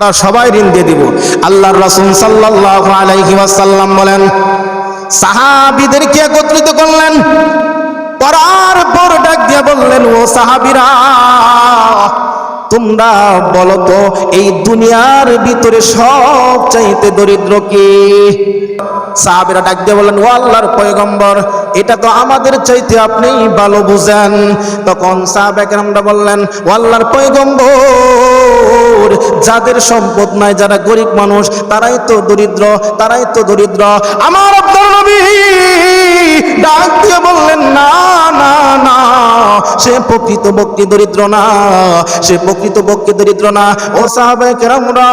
সবাই ঋণ দিয়ে দিব। আল্লাহর রাসূল সাল্লাল্লাহু আলাইহি ওয়াসাল্লাম বলেন সাহাবীদেরকে একত্রিত করলেন? করার পর ডাক দিয়ে বললেন, ও সাহাবীরা তোমরা বলো তো, এই দুনিয়ার ভিতরে সব চাইতে দরিদ্র কে? সাহাবীরা ডাক দিয়ে বললেন, ও আল্লাহর পয়গম্বর, এটা তো আমাদের চাইতে আপনি ভালো বুঝেন। তখন সাহাবাকরামরা বললেন, ও আল্লাহর পয়গম্বর, যাদের সম্পদ নাই, যারা গরিব মানুষ, তারাই তো দরিদ্র, তারাই তো দরিদ্র। আমার আপনার নবী ডাক দিয়ে বললেন, না না না, সে প্রকৃত বক্তি দরিদ্র না, সে প্রকৃত বক্তি দরিদ্র না। ও সাহাবায়ে কেরামরা,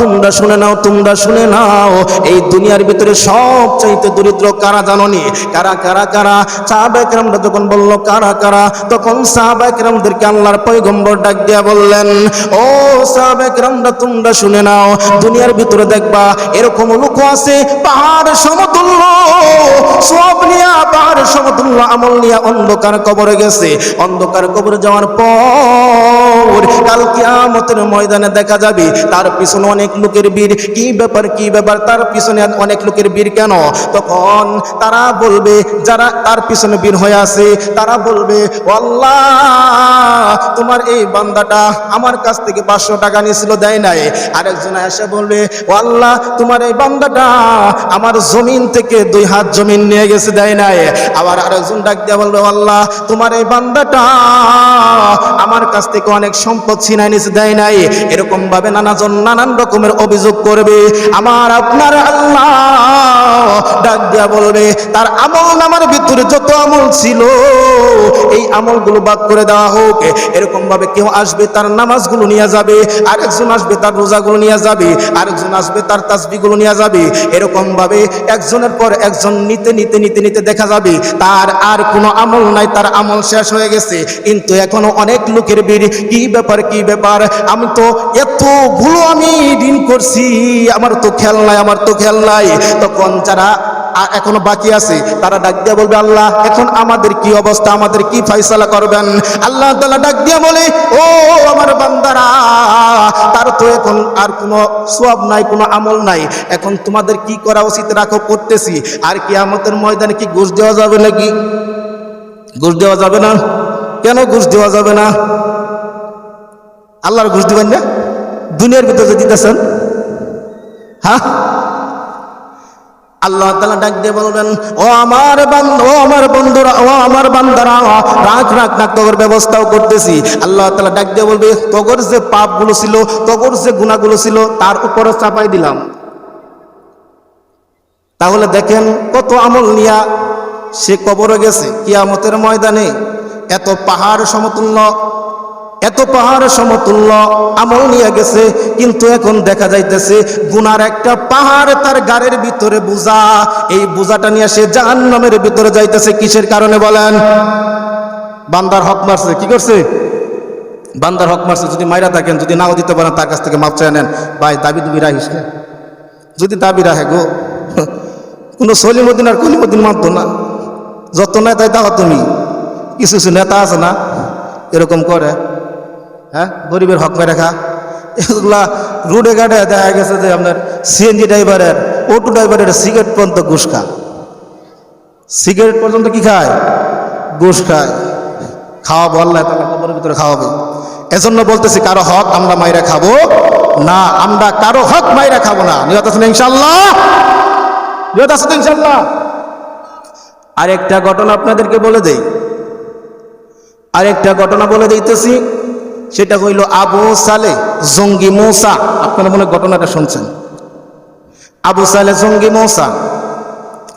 তোমরা শুনে নাও, তোমরা শুনে নাও, এই দুনিয়ার ভিতরে সব চাইতে দরিদ্র কারা জাননি? কারা কারা কারা? সাহাবায়ে কেরামরা যখন বলল, কারা কারা? তখন সাহাবায়ে কেরামদেরকে আল্লাহর পয়গম্বর ডাক দিয়া বললেন, ও সাহাবায়ে কেরামরা, তোমরা শুনে নাও, দুনিয়ার ভিতরে দেখবা, এরকম লোক আছে, পাহাড় সমতুল্য, সব নিয়া পাহাড় সমতুল্য, আমল নিয়া অন্ধকার কবরে গেছে। অন্ধকার কবরে যাওয়ার পর কাল কিয়ামতের ময়দানে দেখা যাবে তার পিছনে অনেক লোকের বীর কি ব্যাপার কি ব্যাপার? তার পিছনে অনেক লোকের বীর কেন? তখন তারা বলবে, যারা তার পিছনে বীর হয়ে আছে, তারা বলবে, আল্লাহ, তোমার এই বান্দাটা আমার কাছ থেকে পাঁচশো টাকা নিয়েছিল, দেয় নাই। আরেকজন এসে বলবে, আল্লাহ, তোমার এই বান্দাটা আমার জমিন থেকে দুই হাত জমিন নিয়ে গেছে, দেয় নাই। আবার আরেকজন ডাক দিয়ে বলবে "ও আল্লাহ, তোমার এই বান্দাটা আমার কাছ থেকে অনেক সম্পদ ছিনাই নিচে দেয় নাই। এরকম ভাবে নানাজন নানান রকমের অভিযোগ করবে। আমার আপনার আল্লাহ ডাক দিয়া বলবে, তার আমল নামার ভিতরে যত আমল ছিল, এই আমলগুলো বাদ করে দেওয়া হোক। এরকম ভাবে কেউ আসবে, তার নামাজগুলো নিয়ে যাবে, আরেকজন আসবে, তার রোজাগুলো নিয়ে যাবে, আরেকজন আসবে, তার তাসবিগুলো নিয়ে যাবে। এরকম ভাবে একজনের পর একজন নিতে নিতে নিতে নিতে দেখা যাবে। তার আর কোনো আমল নাই, তার আমল শেষ হয়ে গেছে। কিন্তু এখনও অনেক লোকের বীর কি ব্যাপার কি ব্যাপার? আমি তো এতগুলো আমি ঋণ করছি। আমার তো খেয়াল নাই, আমার তো খেয়াল নাই। তখন যারা এখনও বাকি আছে, তারা ডাক দিয়ে বলবে, আল্লাহ, এখন আমাদের কি অবস্থা? আমাদের কি ফয়সালা করবেন? আল্লাহ তাআলা ডাক দিয়ে বলে, ও আমার বান্দারা, তার তো এখন আর কোনো সওয়াব নাই, কোনো আমল নাই। এখন তোমাদের কি করা উচিত রাখো, করতেছি। আর কি আমাদের ময়দানে কি ঘুষ দেওয়া যাবে নাকি? ঘুষ দেওয়া যাবে না? কেন ঘুষ দেওয়া যাবে না? আল্লাহর ঘুষ দিবেন না? দুনিয়ার ভিতরে দিতেছেন? হ্যাঁ আল্লাহ তালা ডাক দিয়ে বলবেন, ও আমার ও আমার বন্ধুরা, ও আমার বান্দারা রাখ রাখ রাখ তোর ব্যবস্থাও করতেছি। আল্লাহ তালা ডাক দিয়ে বলবে, তগর যে পাপগুলো ছিল, তগর যে গুণাগুলো ছিল, তার উপরে চাপাই দিলাম। তাহলে দেখেন কত আমল নিয়া সে কবরে গেছে, কিয়ামতের ময়দানে। এত পাহাড় সমতুল্য, এত পাহাড় সমতুল্য, আমল নিয়ে গেছে, কিন্তু এখন দেখা যাইতেছে গুনার একটা পাহাড় তার গাড়ির ভিতরে বোঝা এই বোঝাটা নিয়ে সে জাহান্নামের ভিতরে যাইতেছে, কিসের কারণে বলেন? বান্দার হক মারছে, কি করছে? বান্দার হক মারছে, যদি মাইরা থাকেন, যদি নাও দিতে পারেন, তার কাছ থেকে মাপ চাই নেন। ভাই, দাবি রাখিস না যদি দাবি রাখে গো, কোনো সলিমুদ্দিন আর কলিমুদ্দিন মানতো না। যত নেতাই দাও তুমি। কিছু কিছু নেতা আছে না, এরকম করে হ্যাঁ গরিবের হক মেরে খা। এগুলা রোডে ঘাটে দেখা গেছে যে আপনার সিএনজি ড্রাইভারের, অটো ড্রাইভারের সিগারেট পর্যন্ত ঘুষ খা সিগারেট পর্যন্ত কি খায়? ঘুষ খায়। খাওয়াবো আল্লাহ তালা কবরের ভিতরে খাওয়াবে। এজন্য বলতেছি, কারও হক আমরা মাইরা খাব না, আমরা কারও হক মাইরা খাব না। নিয়ত আছেন ইনশাল্লাহ নিয়ত আছে তো ইনশাল্লাহ আরেকটা ঘটনা আপনাদেরকে বলে দেই। আরেকটা ঘটনা বলে দিতেছি, সেটা হইল আবু সালে জঙ্গি মৌসা। আপনারা মনে ঘটনাটা শুনছেন। আবু সালে জঙ্গি মৌসা,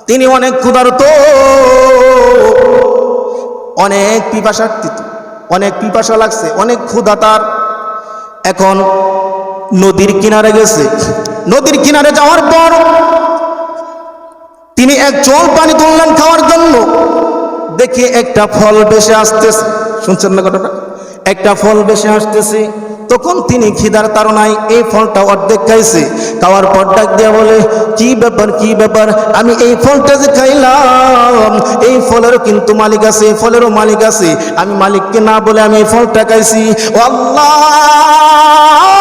তিনি অনেক ক্ষুধার্ত, অনেক পিপাসার্থিত, অনেক পিপাসা লাগছে, অনেক ক্ষুধা তার। এখন নদীর কিনারে গেছে। নদীর কিনারে যাওয়ার পর তিনি এক জল পানি তুললেন খাওয়ার জন্য। দেখে একটা ফল বেশে আসতেছে। শুনছেন না কথাটা? একটা ফল বেশি আসতেছে, তখন তিনি খিদার তারনায় এই ফলটা অর্ধেক খাইছে। খাওয়ার পর ডাক দিয়া বলে, কি ব্যাপার কি ব্যাপার? আমি এই ফলটা যে খাইলাম, এই ফলেরও কিন্তু মালিক আছে, এই ফলেরও মালিক আছে। আমি মালিককে না বলে আমি এই ফলটা খাইছি। আল্লাহ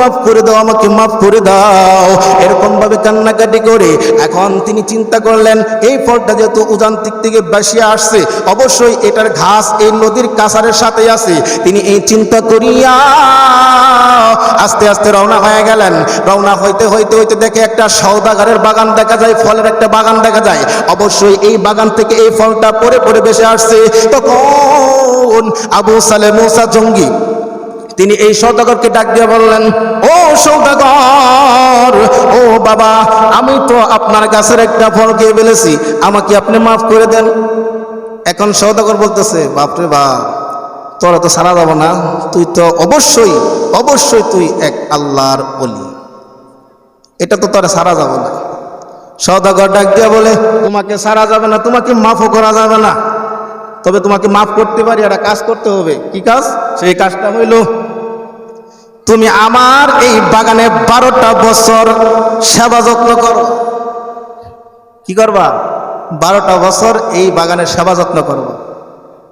মাফ করে দাও, আমাকে মাফ করে দাও। এরকম ভাবে কান্নাকাটি করে এখন তিনি চিন্তা করলেন, এই ফলটা যেহেতু উজান্তিক থেকে বাসিয়ে আসছে, অবশ্যই এটার ঘাস এই নদীর কাছারের সাথে আছে। তিনি এই চিন্তা করিয়া আস্তে আস্তে রওনা হয়ে গেলেন। রওনা হইতে হইতে হইতে দেখে একটা সৌদাগারের বাগান দেখা যায়, ফলের একটা বাগান দেখা যায়। অবশ্যই এই বাগান থেকে এই ফলটা পরে পরে বেসে আসছে। তখন আবু সালে মুসা জঙ্গি তিনি এই সৌদাগরকে ডাক দিয়ে বললেন, ও সৌদাগর, ও বাবা, আমি তো আপনার গাছের একটা ফল খেয়ে ফেলেছি, আমাকে আপনি মাফ করে দেন। এখন সৌদাগর বলতেছে, বাপরে বাপ, তোরা তো সারা যাব না, তুই তো অবশ্যই অবশ্যই তুই এক আল্লাহর বলি এটা তো তোরা সারা যাব না। সৌদাগর ডাক দিয়ে বলে, তোমাকে সারা যাবে না, তোমাকে মাফও করা যাবে না। তবে তোমাকে মাফ করতে পারি, একটা কাজ করতে হবে। কি কাজ? সেই কাজটা হইল তুমি আমার এই বাগানে বারোটা বছর সেবা যত্ন করো। কি করবা? বারোটা বছর এই বাগানে সেবা যত্ন করবা।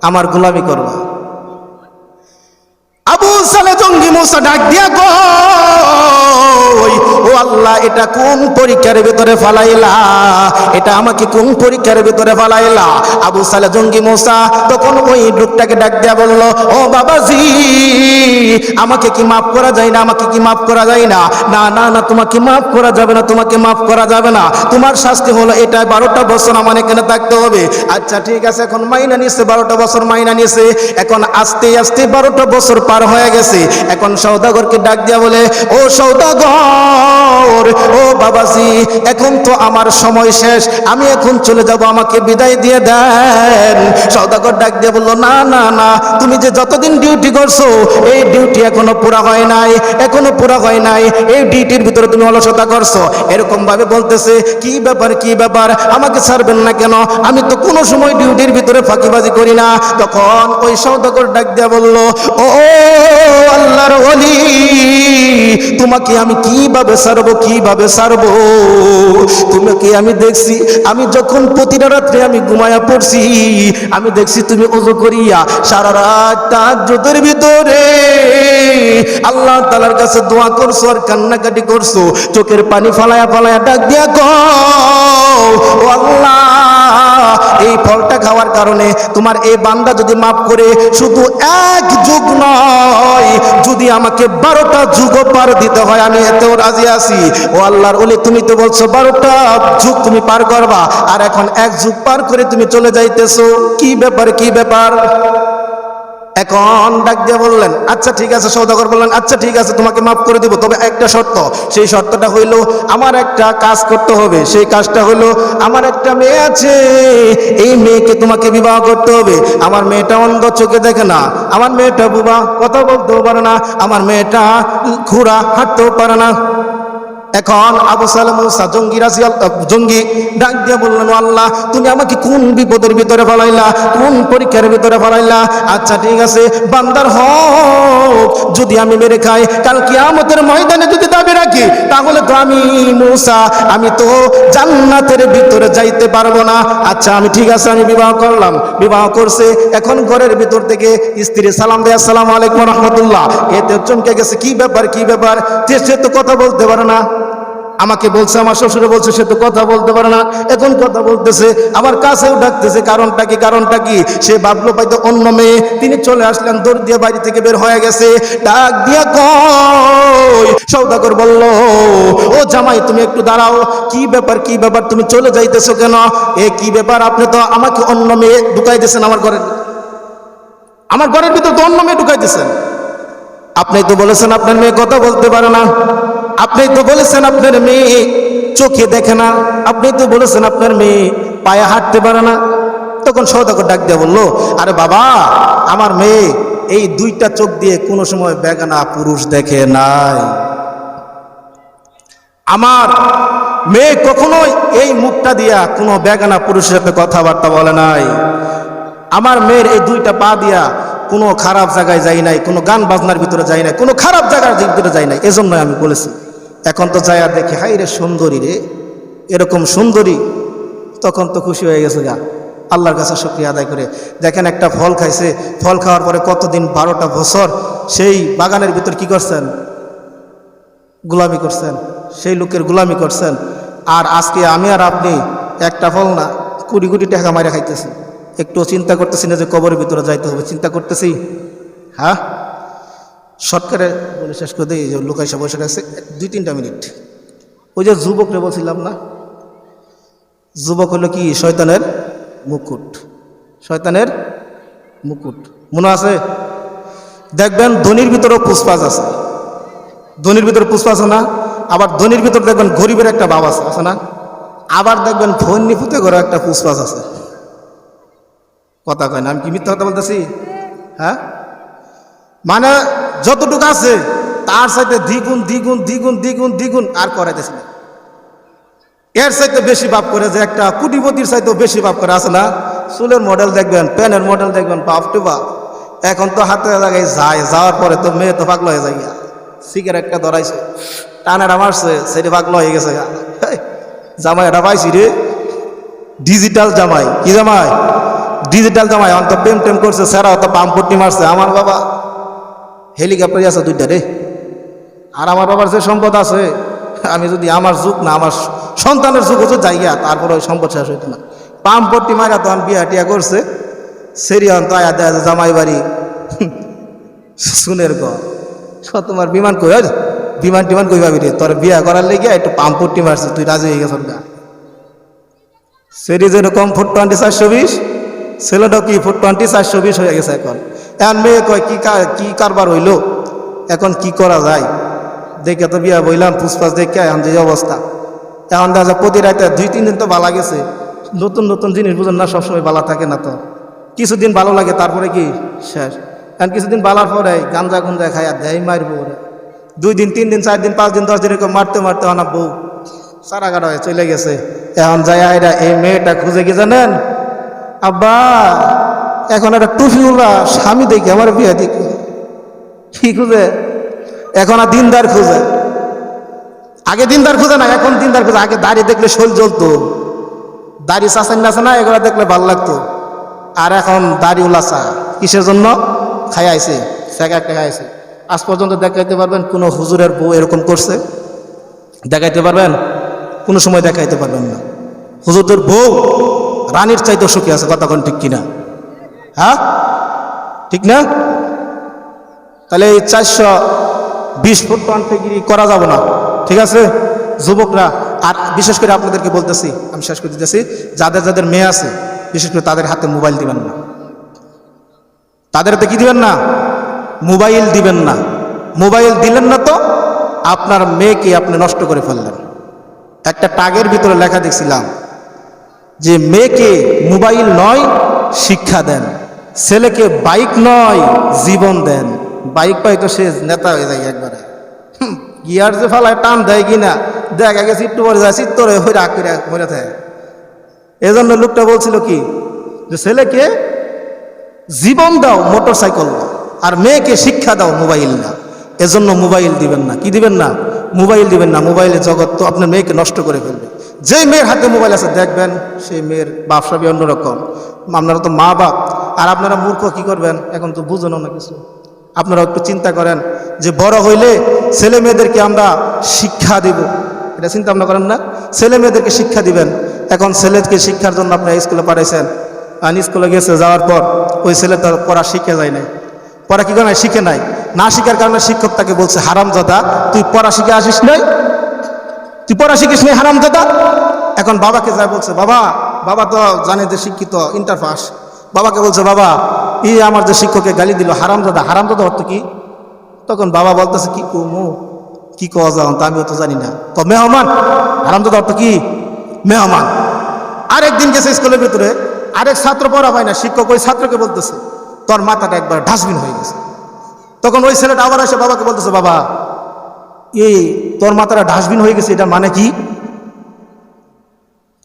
আমার গোলামি করবা। আবু সালে জঙ্গি মুসা ডাক দিয়া গো আল্লাহ, এটা কোন পরীক্ষার ভিতরে ফালাইলা? এটা আমাকে কোন পরীক্ষার ভিতরে ফালাইলা? আবু সালে জঙ্গি মুসা তখন ওই লোকটাকে ডাক দিয়া বলল, ও বাবাজি, আমাকে কি মাফ করা যায় না? আমাকে কি মাফ করা যায় না? না না না, তোমাকে মাফ করা যাবে না, তোমাকে মাফ করা যাবে না। তোমার শাস্তি হলো এটা, বারোটা বছর আমার এখানে থাকতে হবে। আচ্ছা ঠিক আছে, এখন মাইনা নিয়েছে, বারোটা বছর মাইনা নিয়েছে। এখন আস্তে আস্তে বারোটা বছর পার হয়ে গেছে। এখন সৌদাগরকে ডাক দিয়া বলে, ও সৌদাগর ও বাবাজি, এখন তো আমার সময় শেষ। আমি এখন চলে যাব, আমাকে বিদায় দিয়ে দেন। সৌদাগর ডাক দিয়ে বলল, না না না, তুমি যে যতদিন ডিউটি করছ, এই ডিউটি এখনও পুরা হয় নাই, এখনও পুরা হয় নাই। এই ডিউটির ভিতরে তুমি অলসতা করছ। এরকম ভাবে বলতেছে, কি ব্যাপার কি ব্যাপার? আমাকে ছাড়বেন না কেন? আমি তো কোনো সময় ডিউটির ভিতরে ফাঁকিবাজি করি না। তখন ওই সৌদাগর ডাক দিয়া বলল ও, আল্লাহর ওলি, তোমাকে আমি কীভাবে সারবো, কীভাবে সারবো? তোমাকে আমি দেখছি, আমি যখন প্রতিটা রাত্রে আমি ঘুমায়া পড়ছি, আমি দেখছি তুমি ওজো করিয়া সারা রাত তাজ্জুদের ভিতরে আল্লাহ তালার কাছে দোয়া করছ আর কান্নাকাটি করছ, চোখের পানি ফালায়া ফালায়া ডাক দিয়া গো ও আল্লাহ, এই ফলটা খাওয়ার কারণে তোমার এই বান্দা যদি মাফ করে, শুধু এক যুগ নয়, যদি আমাকে বারোটা যুগ পার দিতে হয়, আমি এতেও রাজি আছি। ও আল্লাহর ওলি, তুমি তো বলছো বারোটা যুগ তুমি পার করবা, আর এখন এক যুগ পার করে তুমি চলে যাইতেছো। কি ব্যাপার কি ব্যাপার? এখন ডাক দিয়ে বললেন আচ্ছা ঠিক আছে। সৌদাগর বললেন আচ্ছা ঠিক আছে, তোমাকে মাফ করে দিব, তবে একটা শর্ত। সেই শর্তটা হইল, আমার একটা কাজ করতে হবে। সেই কাজটা হইল, আমার একটা মেয়ে আছে। এই মেয়েকে তোমাকে বিবাহ করতে হবে। আমার মেয়েটা অন্ধ চোখে দেখে না। আমার মেয়েটা বুবা, কথা বলতেও পারে না। আমার মেয়েটা খুঁড়া, হাঁটতেও পারে না। এখন আবু সালাম জঙ্গি রাজিয়াল জঙ্গি ডাক দিয়ে বললেন আল্লাহ, তুমি আমাকে কোন বিপদের ভিতরে ফলাইলা? কোন পরীক্ষার ভিতরে ফলাইলা? আচ্ছা ঠিক আছে, বান্দার হোক যদি আমি মেরে খাই, কাল কিয়ামতের ময়দানে যদি দাবি রাখি, তাহলে তো আমি মুসা, আমি তো জান্নাতের ভিতরে যাইতে পারব না। আচ্ছা আমি ঠিক আছে, আমি বিবাহ করলাম। বিবাহ করছে, এখন ঘরের ভিতর থেকে স্ত্রী সালাম দেয়, আসসালামু আলাইকুম রহমতুল্লাহ। এতে চমকে গেছে, কি ব্যাপার কি ব্যাপার? সে তো কথা বলতে পারে না। আমাকে বলছে, আমার শ্বশুরে বলছে, সে তো কথা বলতে পারে না। এখন কথা বলতেছে আমার কাছেও ডাকতেছে, কারণটা কি কারণটা কি? সে ভাবলো পাইতো অন্য মেয়ে। তিনি চলে আসলেন, দৌড় দিয়ে বাড়ি থেকে বের হয়ে গেছে। ডাক দিয়া কই? সৌদাগর বলল, ও জামাই, তুমি একটু দাঁড়াও। কি ব্যাপার কি ব্যাপার? তুমি চলে যাইতেছো কেন? এ কি ব্যাপার? আপনি তো আমাকে অন্য মেয়ে ঢুকাই দিয়েছেন আমার ঘরে আমার ঘরের ভিতর তো অন্য মেয়ে ঢুকাই দিয়েছেন আপনি তো বলেছেন, আপনার মেয়ে কথা বলতে পারে না। আপনি তো বলেছেন আপনার মেয়ে চোখে দেখে না। আপনি তো বলেছেন আপনার মেয়ে পায়ে হাঁটতে পারে না। তখন সৌদাগর ডাক দিয়ে বলল, আরে বাবা, আমার মেয়ে এই দুইটা চোখ দিয়ে কোনো সময় বেগানা পুরুষ দেখে নাই। আমার মেয়ে কখনোই এই মুখটা দিয়া কোনো বেগানা পুরুষের সাথে কথাবার্তা বলে নাই। আমার মেয়ের এই দুইটা পা দিয়া কোনো খারাপ জায়গায় যাই নাই, কোনো গান বাজনার ভিতরে যাই নাই, কোনো খারাপ জায়গার ভিতরে যাই নাই। এজন্যই আমি বলেছি। এখন তো যাই আর দেখি হাই রে সুন্দরী রে, এরকম সুন্দরী, তখন তো খুশি হয়ে গেছে গা। আল্লাহর কাছে শুক্রিয়া আদায় করে। দেখেন একটা ফল খাইছে, ফল খাওয়ার পরে কতদিন, বারোটা বছর, সেই বাগানের ভিতর কি করছেন? গোলামি করছেন, সেই লোকের গুলামি করছেন। আর আজকে আমি আর আপনি একটা ফল না, কুড়ি কোটি টাকা মারা খাইতেছি। একটু চিন্তা করতেছি না যে কবরের ভিতরে যাইতে হবে, চিন্তা করতেছি হ্যাঁ? সরকারে বলে শেষ করে দিই, এই যে লোক এসে বসে গেছে দুই তিনটা মিনিট। ওই যে যুবকরে বলছিলাম না, যুবক হলো কি, শয়তানের মুকুট শয়তানের মুকুট। মনে আছে? দেখবেন ধনির ভিতরেও পুষ্পাজ আছে। ধনির ভিতরে পুষ্পা আছে না? আবার ধনির ভিতরে দেখবেন গরিবের একটা বাবা আছে আছে না? আবার দেখবেন ধনী ফুতে করে একটা পুষ্পাজ আছে। কথা কয় না, আমি কি মিথ্যা কথা বলতেছি? হ্যাঁ? মানে যতটুকু আছে, তার সাথে দ্বিগুণ দ্বিগুণ দ্বিগুণ দ্বিগুণ দ্বিগুণ আর করাইতেছে না। এর চাইতে বেশি বাপ করে যে একটা কুটিপতির চাইতেও বেশি বাপ করে আছে না। চুলের মডেল দেখবেন, প্যানের মডেল দেখবেন, বাপ টু বাপ। এখন তো হাতে জায়গায় যায়, যাওয়ার পরে তো মেয়ে তো পাগল হয়ে যায় গিয়া। সিগারেটটা ধরাইছে, টানেরা মারছে সেটি পাগল হয়ে গেছে। জামাই এটা পাইছি রে। ডিজিটাল জামাই, কি জামাই? ডিজিটাল জামাই অন্ত প্রেম টেম করছে সেরা অত পাম্পট্টি মারছে। আমার বাবা হেলিকপ্টারই আছে দুইটা রে। আর আমার বাবার যে সম্পদ আছে, আমি যদি আমার যুগ না, আমার সন্তানের যুগ হচ্ছে যাইয়া, তারপরে ওই সম্পদ শেষ হইতো না। পাম্পট্টি মারা তখন বিয়া টিয়া করছে। সেরিয়ান তো আয়া দেয় জামাই বাড়ি। শুনের গ। তোমার বিমান কই? বিমান টিমান কই পাবি রে? তোর বিয়া করার লেগে একটু পাম্পট্টি মারছে, তুই রাজি হয়ে গেছ গা। সেটি যেরকম ফুট টোয়েন্টি চারশো বিশ, ছেলেটাও কি ফুট টোয়েন্টি চারশো বিশ হয়ে গেছে এখন। এখন মেয়ে কয়, কি কা- কারবার হইল? এখন কি করা যায়? দেখে তো বিয়া বইলাম পুষ্পাস দেখে এখন যে অবস্থা। এখন দেখা প্রতি রাতে দুই, তিন দিন তো ভালো গেছে। নতুন নতুন জিনিস বুঝেন না, সবসময় ভালো থাকে না তো। কিছুদিন ভালো লাগে, তারপরে কি? শেষ। এখন কিছুদিন ভালার পরে গাঞ্জা গুঞ্জা খাইয়া দেয় মারবো দুই দিন, তিন দিন, চার দিন, পাঁচ দিন, দশ দিন এরকম মারতে মারতে আনা বউ সারা গাড়া হয়ে চলে গেছে। এখন যাই এরা এই মেয়েটা খুঁজে কি জানেন? আব্বা! এখন একটা টুফিওলা স্বামী দেখি আমার বিয়ে দেখি কি খুঁজে? এখন আর দিনদার খুঁজে। আগে দিনদার খুঁজে না, এখন দিনদার খুঁজে। আগে দাড়ি দেখলে শোল জ্বলতো। দাড়ি চাষেন না না, এগুলো দেখলে ভালো লাগতো। আর এখন দাড়ি উলাচা কিসের জন্য? খাই আইছে সেগা একটা খাইছে আজ পর্যন্ত দেখাইতে পারবেন কোনো হুজুরের বউ এরকম করছে। দেখাইতে পারবেন? কোনো সময় দেখাইতে পারবেন না। হুজুরদের বউ রানীর চাইতে সুখী আছে কতক্ষণ ঠিক কিনা। হ্যাঁ? ঠিক না? তাহলে এই চারশো বিশ ফুট টানতেগিরি করা যাবে না। ঠিক আছে? যুবকরা, আর বিশেষ করে আপনাদেরকে বলতেছি, আমি শেষ করে দিতেছি, যাদের যাদের মেয়ে আছে, বিশেষ করে তাদের হাতে মোবাইল দিবেন না। তাদের হাতে কি দিবেন না? মোবাইল দিবেন না। মোবাইল দিলেন না তো, আপনার মেয়েকে আপনি নষ্ট করে ফেললেন। একটা টাগের ভিতরে লেখা দেখছিলাম যে, মেয়েকে মোবাইল নয়, শিক্ষা দেন। ছেলেকে বাইক নয়, জীবন দেন। বাইক পাই তো সে নেতা হয়ে যায় একবারে। গিয়ার যে ফালায় টান দেয় কিনা দেখা গেছে একটু পরে যায় চিত্তরে হয়ে রাগ করে মরে থাকে। এজন্য লোকটা বলছিল কি, যে ছেলেকে জীবন দাও মোটর সাইকেল আর মেয়েকে শিক্ষা দাও মোবাইল না। এজন্য মোবাইল দিবেন না। কি দিবেন না? মোবাইল দিবেন না। মোবাইলের জগৎ তো আপনার মেয়েকে নষ্ট করে ফেলবে। যে মেয়ের হাতে মোবাইল আছে, দেখবেন সেই মেয়ের ব্যবসাবি অন্যরকম। আপনারা তো মা বাপ আর আপনারা মূর্খ কি করবেন? এখন তো বুঝেনও না কিছু। আপনারা একটু চিন্তা করেন যে বড় হইলে ছেলে মেয়েদেরকে আমরা শিক্ষা দেব। এটা চিন্তা ভাবনা করেন না? ছেলে মেয়েদেরকে শিক্ষা দিবেন। এখন ছেলেকে শিক্ষার জন্য আপনারা স্কুলে পাঠাইছেন। আর স্কুলে গেছে যাওয়ার পর ওই ছেলে তার পড়া শিখে যায় নাই। পড়া কি করে? নাই শিখে নাই। না শিখার কারণে শিক্ষক তাকে বলছে হারাম দাদা তুই পড়া শিখে আসিস নাই? তুই পড়া শিখিস নাই হারাম দাদা এখন বাবাকে যায় বলছে, বাবা বাবা তো জানে যে শিক্ষিত ইন্টার পাস বাবাকে বলছে, বাবা এই আমার যে শিক্ষককে গালি দিল হারাম দাদা হারাম দাদা অর্থ কি? তখন বাবা বলতেছে, কি কুমু কি কওয়া যাও তা আমিও তো জানি না। ক মেহমান হারাম দাদা অর্থ কি? মেহমান। আরেকদিন গেছে স্কুলের ভিতরে, আরেক ছাত্র পড়া হয় না, শিক্ষক ওই ছাত্রকে বলতেছে, তোর মাথাটা একবার ডাস্টবিন হয়ে গেছে। তখন ওই ছেলেটা আবার এসে বাবাকে বলতেছে, বাবা এই তোর মাথাটা ডাস্টবিন হয়ে গেছে, এটা মানে কি?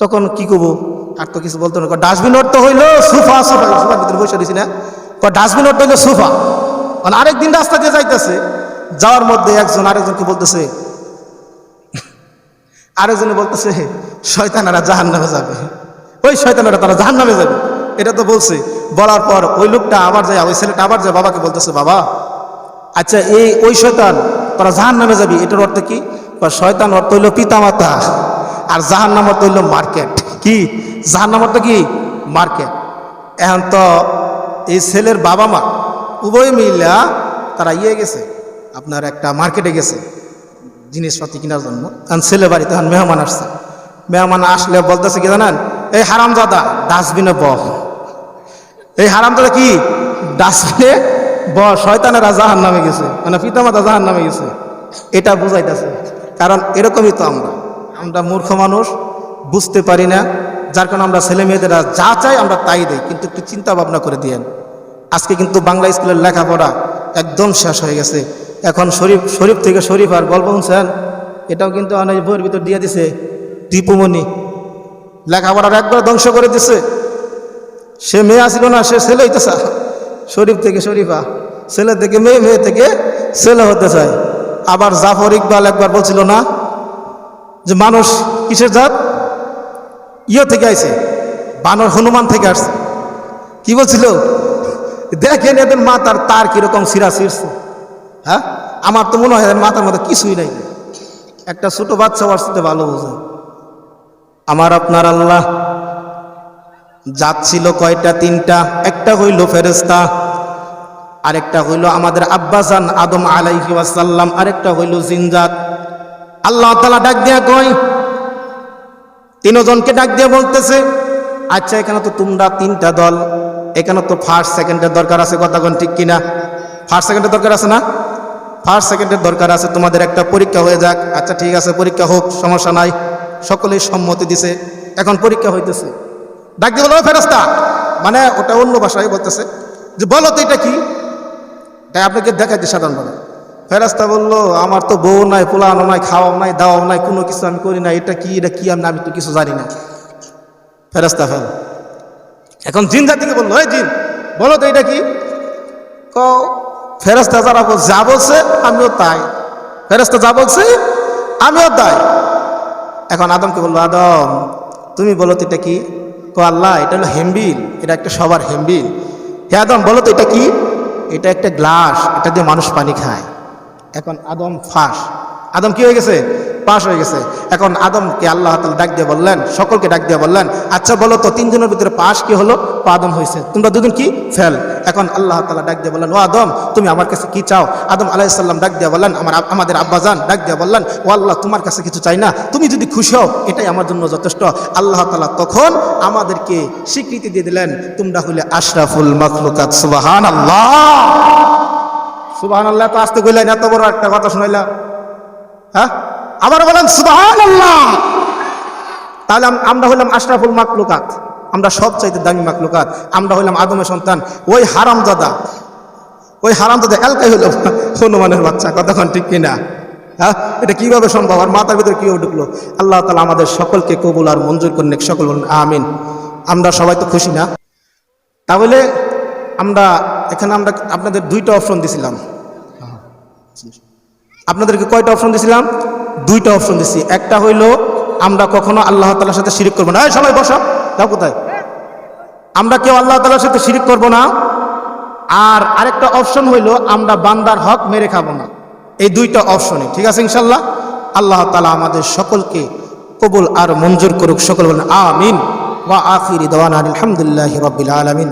তখন কি করব আর তো কিছু বলতো না। ডাস্টবিন অর্থ হইল সোফা সোফা সোফার ভিতরে বসে দিছি না। ডাস্টবিন অর্থ হইল সোফা। মানে আরেকদিন রাস্তা দিয়ে যাইতেছে, যাওয়ার মধ্যে একজন আরেকজনকে বলতেছে, আরেকজনে বলতেছে, শয়তানারা জাহান নামে যাবে। ওই শয়তানারা তারা জাহান নামে যাবে। এটা তো বলছে। বলার পর ওই লোকটা আবার যায়, ওই ছেলেটা আবার যায়, বাবাকে বলতেছে, বাবা আচ্ছা এই, ওই শয়তান তোরা জাহান নামে যাবি। এটার অর্থ কি? শয়তান অর্থ হইল পিতামাতা, আর জাহান নাম অর্থ হইল মার্কেট। কি? জাহান নাম অর্থ কি? মার্কেট। এখন তো এই ছেলের বাবা মা উভয় মিলা তারা ইয়ে গেছে, আপনার একটা মার্কেটে গেছে, জিনিসপাতি কেনার জন্য। কারণ ছেলে বাড়িতে এখন মেহমান আসছে। মেহমান আসলে বলতেছে কি জানেন? এই হারামজাদা, ডাস্টবিনে বহ এই হারামজাদা কি? ডাস্টবিনে ব শয়তানেরা জাহান নামে গেছে মানে পিতামাতা জাহান নামে গেছে। এটা বুঝাইতেছে। কারণ এরকমই তো আমরা। আমরা মূর্খ মানুষ বুঝতে পারি না। যার কারণে আমরা ছেলে মেয়েদেরা যা চাই আমরা তাই দেই। কিন্তু একটু চিন্তা ভাবনা করে দিয়েন। আজকে কিন্তু বাংলা স্কুলের লেখাপড়া একদম শেষ হয়ে গেছে। এখন শরীফ শরীফ থেকে শরীফ আর গল্প শুনছেন? এটাও কিন্তু অনেক বইয়ের ভিতর দিয়ে দিছে। দীপুমণি লেখাপড়ার একবার ধ্বংস করে দিছে। সে মেয়ে আসিল না, সে ছেলে হইতে শরীফ থেকে শরীফা। ছেলে থেকে মেয়ে মেয়ে থেকে ছেলে হতে চায়। আবার জাফর ইকবাল একবার বলছিল না যে, মানুষ কিসের জাত? ইয়ে থেকে আইছে, বানর হনুমান থেকে আসছে। কি বলছিল? দেখেন এদের মাথার তার কীরকম সিরা ছিঁড়ছে হ্যাঁ? আমার তো মনে হয় মাথার মধ্যে কিছুই নাই। একটা ছোট বাচ্চা সাথে ভালো বোঝে আমার আপনার আল্লাহ, জাত ছিল কয়টা? তিনটা। একটা হইল ফেরেস্তা আরেকটা হইল আমাদের আব্বাসান আদম আলাইহি ওয়াসাল্লাম, আরেকটা হইল জিনজাত। আল্লাহ তালা ডাক দিয়া কয় তিনজনকে ডাক দিয়ে বলতেছে আচ্ছা এখানে তো তোমরা তিনটা দল, এখানে তো ফার্স্ট সেকেন্ডের দরকার আছে। কতক্ষণ ঠিক কিনা? ফার্স্ট সেকেন্ডের দরকার আছে না? ফার্স্ট সেকেন্ডের দরকার আছে, তোমাদের একটা পরীক্ষা হয়ে যাক। আচ্ছা ঠিক আছে, পরীক্ষা হোক, সমস্যা নাই। সকলেই সম্মতি দিছে। এখন পরীক্ষা হইতেছে। ডাক দিয়ে বলো ফেরস্তা মানে ওটা অন্য ভাষায় বলতেছে। যে, বলো তো এটা কি? তাই আপনাকে দেখাইতে সাধারণভাবে ফেরাস্তা বলল, আমার তো বউ নাই পোলানো নাই, খাওয়াও নাই, দাওয়াও নাই, কোনো কিছু আমি করি না, এটা কি এটা কি, আমি আমি তো কিছু জানি না। ফেরাস্তা ফেল। এখন জিন জাতিকে বলল, এই জিন, বলো তো এটা কি? ক ফেরাস্তা যারা যা বলছে, আমিও তাই। ফেরাস্তা যা বলছে, আমিও তাই। এখন আদমকে বলল, আদম, তুমি বলো তো এটা কি? ক আল্লাহ, এটা হলো হেমবিল, এটা একটা সবার হেমবিল। হে আদম, বলো তো এটা কি? এটা একটা গ্লাস, এটা দিয়ে মানুষ পানি খায়। এখন আদম ফাঁস। আদম কি হয়ে গেছে? পাশ হয়ে গেছে। এখন আদমকে আল্লাহ তালা ডাক দিয়ে বললেন, সকলকে ডাক দিয়ে বললেন আচ্ছা বলো তো, তিনজনের ভিতরে পাশ কি হলো? আদম হয়েছে। তোমরা দুদিন কি? ফেল। এখন আল্লাহ তালা ডাক দিয়ে বললেন, ও আদম, তুমি আমার কাছে কি চাও? আদম আলাইসাল্লাম ডাক দিয়ে বললেন, আমার আমাদের আব্বাজান। ডাক দিয়ে বললেন, ও আল্লাহ, তোমার কাছে কিছু চাই না। তুমি যদি খুশি হও, এটাই আমার জন্য যথেষ্ট। আল্লাহ তালা তখন আমাদেরকে স্বীকৃতি দিয়ে দিলেন, তোমরা হইলে আশরাফুল মখলুকাত সুবাহান আল্লাহ সুবাহান আল্লাহ তো আসতে কইলেন এত বড় একটা কথা শুনাইলাম হ্যাঁ? আবার বলেন সুবাহান আল্লাহ তাহলে আমরা হইলাম আশরাফুল মাকলুকাত। আমরা সব চাইতে দামি মাকলুকাত। আমরা হইলাম আদমের সন্তান। ওই হারামজাদা। ওই হারামজাদা এলকাই হইল হনুমানের বাচ্চা কতক্ষণ ঠিক কিনা? হ্যাঁ? এটা কীভাবে সম্ভব? আর মাথার ভিতরে কীভাবে ঢুকলো? আল্লাহ তালা আমাদের সকলকে কবুল আর মঞ্জুর করেন সকল আমিন। আমরা সবাই তো খুশি না। তাহলে আমরা, এখানে আমরা আপনাদের দুইটা অপশন দিছিলাম। আপনাদেরকে কয়টা অপশন দিছিলাম? দুইটা অপশন দিছি। একটা হইল, আমরা কখনো আল্লাহ তালার সাথে শিরিক করব না। সবাই বসো। যাও কোথায়? আমরা কেউ আল্লাহ তালার সাথে শিরিক করব না। আর আরেকটা অপশন হইল, আমরা বান্দার হক মেরে খাব না। এই দুইটা অপশনে ঠিক আছে ইনশাল্লাহ আল্লাহ তালা আমাদের সকলকে কবুল আর মঞ্জুর করুক। সকল বলেন, আমিন। ওয়া আখিরি দওয়ান আলহামদুলিল্লাহ রবিল আলমিন।